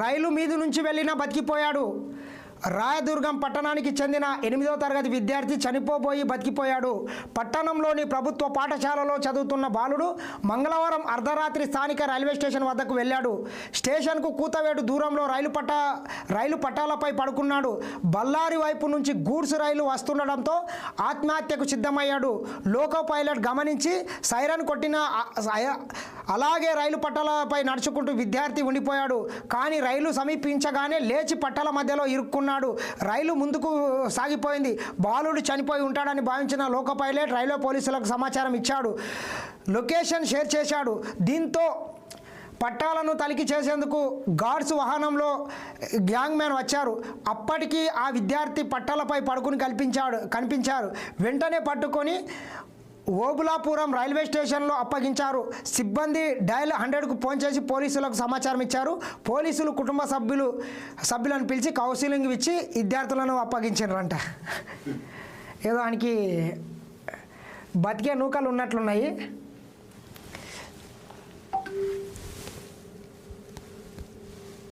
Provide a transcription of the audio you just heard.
రైలు మీద నుంచి వెళ్ళినా బతికిపోయాడు. రాయదుర్గం పట్టణానికి చెందిన ఎనిమిదవ తరగతి విద్యార్థి చనిపోబోయి బతికిపోయాడు. పట్టణంలోని ప్రభుత్వ పాఠశాలలో చదువుతున్న బాలుడు మంగళవారం అర్ధరాత్రి స్థానిక రైల్వే స్టేషన్ వద్దకు వెళ్ళాడు. స్టేషన్కు కూతవేటు దూరంలో రైలు పట్ట రైలు పట్టాలపై పడుకున్నాడు. బళ్ళారి వైపు నుంచి గూడ్స్ రైలు వస్తుండడంతో ఆత్మహత్యకు సిద్ధమయ్యాడు. లోకో పైలట్ గమనించి సైరన్ కొట్టిన అలాగే రైలు పట్టాలపై నడుచుకుంటూ విద్యార్థి ఉండిపోయాడు. కానీ రైలు సమీపించగానే లేచి పట్టాల మధ్యలో ఇరుక్కున్నాడు. రైలు ముందుకు సాగిపోయింది. బాలుడు చనిపోయి ఉంటాడని భావించిన లోక పైలట్ రైల్వే పోలీసులకు సమాచారం ఇచ్చాడు. లొకేషన్ షేర్ చేశాడు. దీంతో పట్టాలను తనిఖీ చేసేందుకు గార్డ్స్ వాహనంలో గ్యాంగ్ మ్యాన్ వచ్చారు. అప్పటికి ఆ విద్యార్థి పట్టాలపై పడుకుని కల్పించాడు కనిపించారు. వెంటనే పట్టుకొని ఓబులాపురం రైల్వే స్టేషన్లో అప్పగించారు. సిబ్బంది డైల్ హండ్రెడ్కు ఫోన్ చేసి పోలీసులకు సమాచారం ఇచ్చారు. పోలీసులు కుటుంబ సభ్యులు సభ్యులను పిలిచి కౌన్సిలింగ్ ఇచ్చి విద్యార్థులను అప్పగించారంట ఏదో దానికి బతికే నూకలు ఉన్నట్లున్నాయి